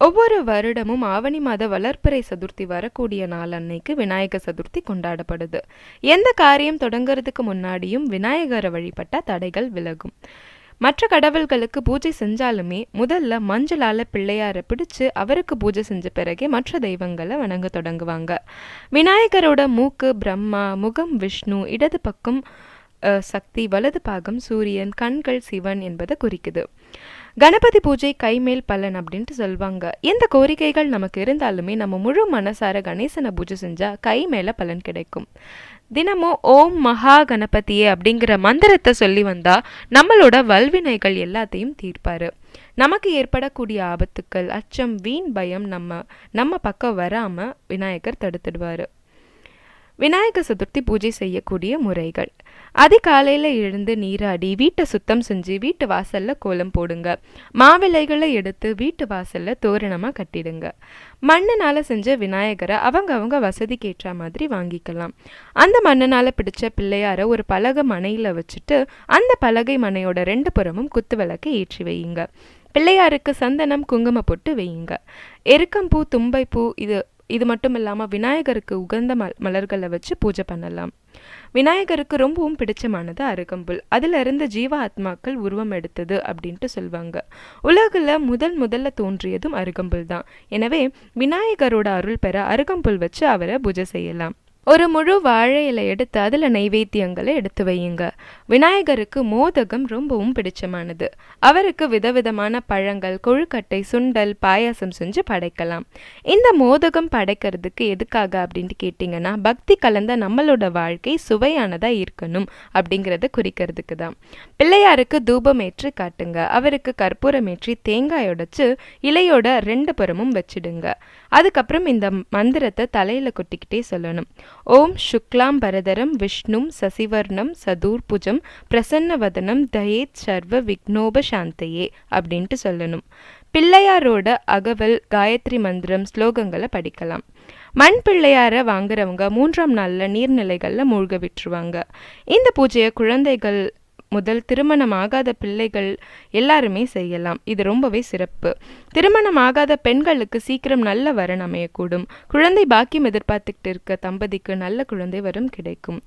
ஒவ்வொரு வருடமும் ஆவணி மாத வளர்ப்பிறை சதுர்த்தி வரக்கூடிய நாள் அன்னைக்கு விநாயகர் சதுர்த்தி கொண்டாடப்படுது. எந்த காரியம் தொடங்குறதுக்கு முன்னாடியும் விநாயகரை வழிபட்ட தடைகள் விலகும். மற்ற கடவுள்களுக்கு பூஜை செஞ்சாலுமே முதல்ல மஞ்சளால பிள்ளையாரை பிடிச்சு அவருக்கு பூஜை செஞ்ச பிறகே மற்ற தெய்வங்களை வணங்க தொடங்குவாங்க. விநாயகரோட மூக்கு பிரம்மா முகம் விஷ்ணு இடது பக்கம் அஹ், சக்தி வலது பாகம் சூரியன் கண்கள் சிவன் என்பதை குறிக்குது. கணபதி பூஜை கைமேல் பலன் அப்படின்ட்டு சொல்லுவாங்க எந்த கோரிக்கைகள் நமக்கு இருந்தாலுமே நம்ம முழு மனசார கணேசனை பூஜை செஞ்சா கை மேல பலன் கிடைக்கும். தினமும் ஓம் மகா கணபதியே அப்படிங்கிற மந்திரத்தை சொல்லி வந்தா நம்மளோட வல்வினைகள் எல்லாத்தையும் தீர்ப்பாரு. நமக்கு ஏற்படக்கூடிய ஆபத்துக்கள் அச்சம் வீண் பயம் நம்ம நம்ம பக்கம் வராம விநாயகர் தடுத்துடுவாரு. விநாயகர் சதுர்த்தி பூஜை செய்யக்கூடிய முறைகள். அதிகாலையில் எழுந்து நீராடி வீட்டை சுத்தம் செஞ்சு வீட்டு வாசல்ல கோலம் போடுங்க. மாவிலைகளை எடுத்து வீட்டு வாசல்ல தோரணமாக கட்டிடுங்க. மண்ணினால் செஞ்ச விநாயகரை அவங்க அவங்க வசதிக்கு ஏற்ற மாதிரி வாங்கிக்கலாம். அந்த மண்ணினால் பிடிச்ச பிள்ளையாரை ஒரு பலகை மனையில் வச்சுட்டு அந்த பலகை மனையோட ரெண்டு புறமும் குத்து விளக்கை ஏற்றி வையுங்க. பிள்ளையாருக்கு சந்தனம் குங்கும போட்டு வையுங்க. எருக்கம்பூ தும்பைப்பூ இது இது மட்டும் இல்லாமல் விநாயகருக்கு உகந்த ம மலர்களை வச்சு பூஜை பண்ணலாம். விநாயகருக்கு ரொம்பவும் பிடிச்சமானது அருகம்புல். அதுல ஜீவ ஆத்மாக்கள் உருவம் எடுத்தது அப்படின்ட்டு சொல்லுவாங்க உலகில் முதல் முதல்ல தோன்றியதும் அருகம்புல் தான். எனவே விநாயகரோட அருள் பெற அருகம்புல் வச்சு அவரை பூஜை செய்யலாம். ஒரு முழு வாழை இலை எடுத்து அதில் நைவேத்தியங்களை எடுத்து வையுங்க. விநாயகருக்கு மோதகம் ரொம்பவும் பிடிச்சமானது. அவருக்கு விதவிதமான பழங்கள் கொழுக்கட்டை சுண்டல் பாயாசம் செஞ்சு படைக்கலாம். இந்த மோதகம் படைக்கிறதுக்கு எதுக்காக அப்படின்ட்டு கேட்டிங்கன்னா பக்தி கலந்த நம்மளோட வாழ்க்கை சுவையானதாக இருக்கணும் அப்படிங்கிறத குறிக்கிறதுக்கு தான். பிள்ளையாருக்கு தூபம் ஏற்றி காட்டுங்க. அவருக்கு கற்பூரம் ஏற்றி தேங்காய் உடைச்சு இலையோட ரெண்டு புறமும் வச்சிடுங்க. அதுக்கப்புறம் இந்த மந்திரத்தை தலையில் கொட்டிக்கிட்டே சொல்லணும். ஓம் சுக்லாம் பரதரம் விஷ்ணும் சசிவர்ணம் சதூர்புஜம் பிரசன்னவதனம் தயேத் சர்வ விக்னோப சாந்தையே அப்படின்ட்டு சொல்லணும். பிள்ளையாரோட அகவல் காயத்ரி மந்திரம் ஸ்லோகங்களை படிக்கலாம். மண் பிள்ளையாரை வாங்குறவங்க மூன்றாம் நாளில் நீர்நிலைகளில் மூழ்க விட்டுருவாங்க. இந்த பூஜையை குழந்தைகள் முதல் திருமணமாகாத பிள்ளைகள் எல்லாருமே செய்யலாம். இது ரொம்பவே சிறப்பு. திருமணமாகாத பெண்களுக்கு சீக்கிரம் நல்ல வரன் அமையக்கூடும். குழந்தை பாக்கியம் எதிர்பார்த்துக்கிட்டு இருக்க தம்பதிக்கு நல்ல குழந்தை வரம் கிடைக்கும்.